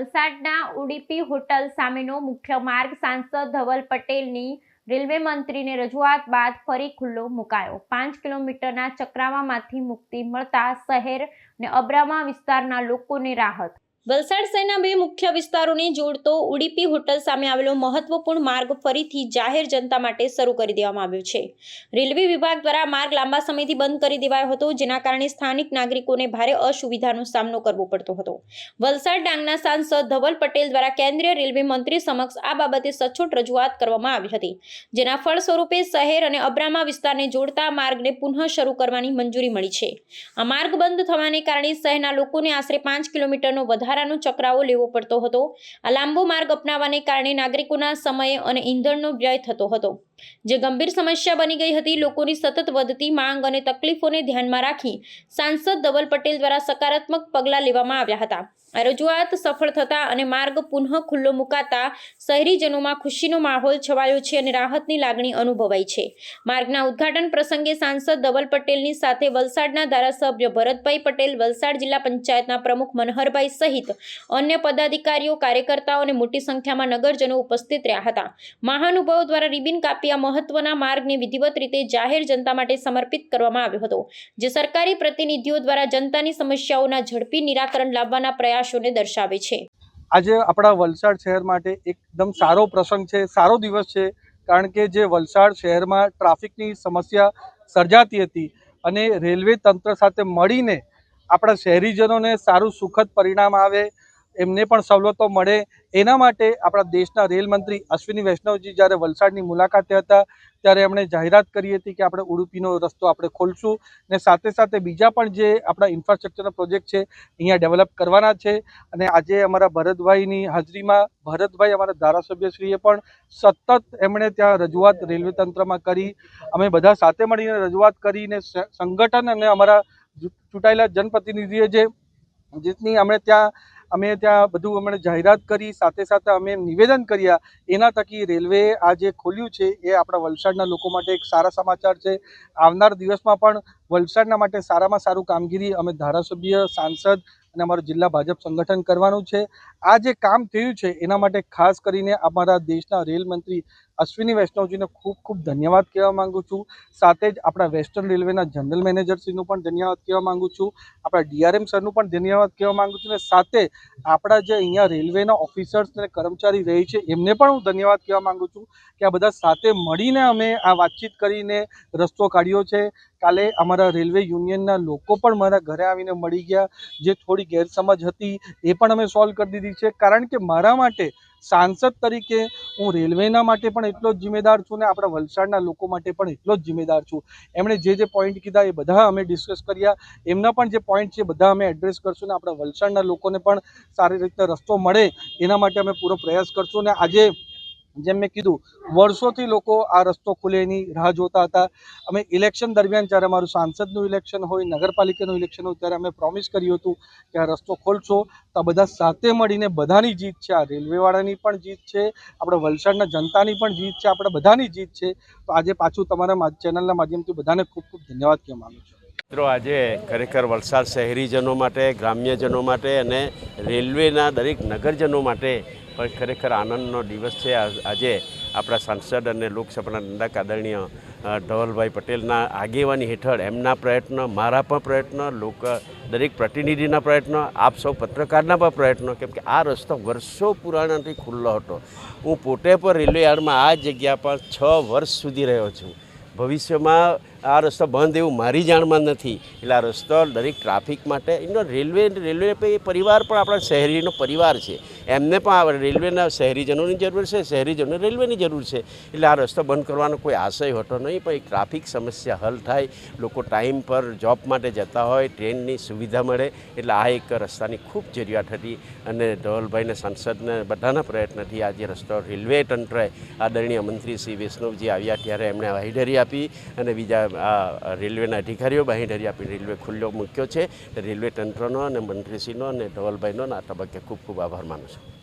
વલસાડના ઉડીપી હોટલ સામેનો મુખ્ય માર્ગ સાંસદ ધવલ પટેલની રેલવે મંત્રીને રજૂઆત બાદ ફરી ખુલ્લો મુકાયો. પાંચ કિલોમીટરના ચક્રાવામાંથી મુક્તિ મળતા શહેર અને અબ્રામા વિસ્તારના લોકોને રાહત વલસાડ શહેરના બે મુખ્ય વિસ્તારોને જોડતો ઉડીપી હોટલ સામે આવેલો મહત્વપૂર્ણ માર્ગ ફરીથી જાહેર જનતા માટે શરૂ કરી દેવામાં આવ્યો છે. રેલવે વિભાગ દ્વારા માર્ગ લાંબા સમયથી બંધ કરી દેવાયો હતો, જેના કારણે સ્થાનિક નાગરિકોને ભારે અસુવિધાનો સામનો કરવો પડતો હતો. વલસાડ ડાંગના સાંસદ ધવલ પટેલ દ્વારા કેન્દ્રીય રેલવે મંત્રી સમક્ષ આ બાબતે સચોટ રજૂઆત કરવામાં આવી હતી. જેના ફળ સ્વરૂપે શહેર અને અબ્રામા વિસ્તારને જોડતા માર્ગને પુનઃ શરૂ કરવાની મંજૂરી મળી છે. આ માર્ગ બંધ થવાને કારણે શહેરના લોકોને આશરે પાંચ કિલોમીટરનો વધારાનો ચક્રાવો લેવો પડતો હતો. આ લાંબો માર્ગ અપનાવવાને કારણે નાગરિકોના સમય અને ઈંધણનો વ્યય થતો હતો. જે ગંભીર સમસ્યા બની ગઈ હતી, લોકોની સતત વધતી માંગ અને તકલીફોને ધ્યાનમાં રાખી સાંસદ ધવલ પટેલ દ્વારા સકારાત્મક પગલાં લેવામાં આવ્યા હતા. આ રજૂઆત સફળ થતા અને માર્ગ પુનઃ ખુલ્લો મુકાતા શહેરીજનોમાં ખુશીનો માહોલ છવાયો છે અને રાહતની લાગણી અનુભવાઈ છે. માર્ગના ઉદ્ઘાટન પ્રસંગે સાંસદ ધવલ પટેલની સાથે વલસાડના ધારાસભ્ય ભરતભાઈ પટેલ, વલસાડ જિલ્લા પંચાયતના પ્રમુખ મનહરભાઈ સહિત અન્ય પદાધિકારીઓ, કાર્યકર્તાઓ અને મોટી સંખ્યામાં નગરજનો ઉપસ્થિત રહ્યા હતા. મહાનુભાવો દ્વારા રિબિન કાપી આ મહત્વના માર્ગને વિધિવત રીતે જાહેર જનતા માટે સમર્પિત કરવામાં આવ્યો હતો, જે સરકારી પ્રતિનિધિઓ દ્વારા જનતાની સમસ્યાઓના ઝડપી નિરાકરણ લાવવાના પ્રયાસોને દર્શાવે છે. આજે આપણા વલસાડ શહેર માટે એકદમ સારો પ્રસંગ છે, સારો દિવસ છે, કારણ કે જે વલસાડ શહેરમાં ટ્રાફિકની સમસ્યા સર્જાતી હતી અને રેલવે તંત્ર સાથે મળીને આપણા શહેરીજનોને સારું સુખદ પરિણામ આવે એમને પણ સવલતો મળે. એના માટે આપણા દેશના રેલ મંત્રી અશ્વિની વૈષ્ણવજી જ્યારે વલસાડની મુલાકાતે હતા, ત્યારે એમણે જાહેરાત કરી હતી કે આપણે ઉડુપીનો રસ્તો આપણે ખોલશું ને સાથે સાથે બીજા પણ જે આપણા ઇન્ફ્રાસ્ટ્રક્ચરના પ્રોજેક્ટ છે, અહીંયા ડેવલપ કરવાના છે. અને આજે અમારા ભરતભાઈની હાજરીમાં ભરતભાઈ અમારા ધારાસભ્યશ્રીએ પણ સતત એમણે ત્યાં રજૂઆત રેલવે તંત્રમાં કરી. અમે બધા સાથે મળીને રજૂઆત કરીને સંગઠન અને અમારા ચૂંટાયેલા જનપ્રતિનિધિએ જે જેટની અમે ત્યાં અમે ત્યાં બધું અમને જાહેરાત કરી, સાથે સાથે અમે નિવેદન કર્યા. એના થકી રેલવે આ જે ખોલ્યું છે, એ આપણા વલસાડના લોકો માટે એક સારા સમાચાર છે. આવનાર દિવસમાં પણ વલસાડના માટે સારામાં સારું કામગીરી અમે ધારાસભ્ય, સાંસદ અને અમારું જિલ્લા ભાજપ સંગઠન કરવાનું છે. આ જે કામ થયું છે, એના માટે ખાસ કરીને અમારા દેશના રેલ મંત્રી અશ્વિની વૈષ્ણવજીને ખૂબ ખૂબ ધન્યવાદ કહેવા માંગુ છું. સાથે જ આપણા વેસ્ટર્ન રેલવેના જનરલ મેનેજરશ્રીનું પણ ધન્યવાદ કહેવા માગું છું. આપણા ડીઆરએમ સરનું પણ ધન્યવાદ કહેવા માંગુ છું. અને સાથે આપણા જે અહીંયા રેલવેના ઓફિસર્સ અને કર્મચારી રહી છે, એમને પણ હું ધન્યવાદ કહેવા માંગુ છું કે આ બધા સાથે મળીને અમે આ વાતચીત કરીને રસ્તો કાઢ્યો છે. કાલે અમારા રેલવે યુનિયનના લોકો પણ મારા ઘરે આવીને મળી ગયા. જે થોડી ગેરસમજ હતી એ પણ અમે સોલ્વ કરી દીધી છે. કારણ કે મારા માટે સાંસદ તરીકે હું રેલવેના માટે પણ એટલો જ જિમ્મેદાર છું ને આપણા વલસાડના લોકો માટે પણ એટલો જ જિમ્મેદાર છું. એમણે જે જે પોઈન્ટ કીધા એ બધા અમે ડિસ્કસ કર્યા. એમના પણ જે પોઈન્ટ છે બધા અમે એડ્રેસ કરશું ને આપણા વલસાડના લોકોને પણ સારી રીતે રસ્તો મળે એના માટે અમે પૂરો પ્રયાસ કરશું ને આજે જેમ મેં કીધું, વર્ષોથી લોકો આ રસ્તો ખુલે એની રાહ જોતા હતા. અમે ઇલેક્શન દરમિયાન જ્યારે અમારું સાંસદનું ઇલેક્શન હોય, નગરપાલિકાનું ઇલેક્શન હોય, ત્યારે અમે પ્રોમિસ કર્યું હતું કે આ રસ્તો ખોલશો. તો બધા સાથે મળીને બધાની જીત છે. આ રેલવેવાળાની પણ જીત છે. આપણે વલસાડના જનતાની પણ જીત છે. આપણે બધાની જીત છે. તો આજે પાછું તમારા ચેનલના માધ્યમથી બધાને ખૂબ ખૂબ ધન્યવાદ કહેવા માગું છું. મિત્રો, આજે ખરેખર વલસાડ શહેરીજનો માટે, ગ્રામ્યજનો માટે અને રેલવેના દરેક નગરજનો માટે પણ ખરેખર આનંદનો દિવસ છે. આજે આપણા સાંસદ અને લોકસભાના દંડક આદરણીય ધવલભાઈ પટેલના આગેવાની હેઠળ એમના પ્રયત્ન, મારા પણ પ્રયત્ન, લોક, દરેક પ્રતિનિધિના પ્રયત્ન, આપ સૌ પત્રકારના પણ પ્રયત્નો, કેમ કે આ રસ્તો વર્ષો પુરાણાથી ખુલ્લો હતો. હું પોતે પણ રેલવે યાર્ડમાં આ જગ્યા પર છ વર્ષ સુધી રહ્યો છું. ભવિષ્યમાં આ રસ્તો બંધ એવું મારી જાણમાં નથી. એટલે આ રસ્તો દરેક ટ્રાફિક માટે, એનો રેલવે રેલવે પરિવાર પણ આપણા શહેરીનો પરિવાર છે. એમને પણ રેલવેના શહેરીજનોની જરૂર છે, શહેરીજનોને રેલવેની જરૂર છે. એટલે આ રસ્તો બંધ કરવાનો કોઈ આશય હોતો નહીં, પણ એક ટ્રાફિક સમસ્યા હલ થાય. લોકો ટાઈમ પર જોબ માટે જતા હોય, ટ્રેનની સુવિધા મળે. એટલે આ એક રસ્તાની ખૂબ જરૂરિયાત હતી અને ધવલભાઈને સાંસદને બધાના પ્રયત્નથી આજે રસ્તો રેલવે તંત્રએ આદરણીય મંત્રી શ્રી વૈષ્ણવજી આવ્યા ત્યારે એમણે બાંહેધરી આપી અને બીજા આ રેલવેના અધિકારીઓ બાંહેધરી આપી રેલવે ખુલ્લો મૂક્યો છે. રેલવે તંત્રનો અને મંત્રીશ્રીનો અને ધવલભાઈનો આ તબક્કે ખૂબ ખૂબ આભાર માનું છું.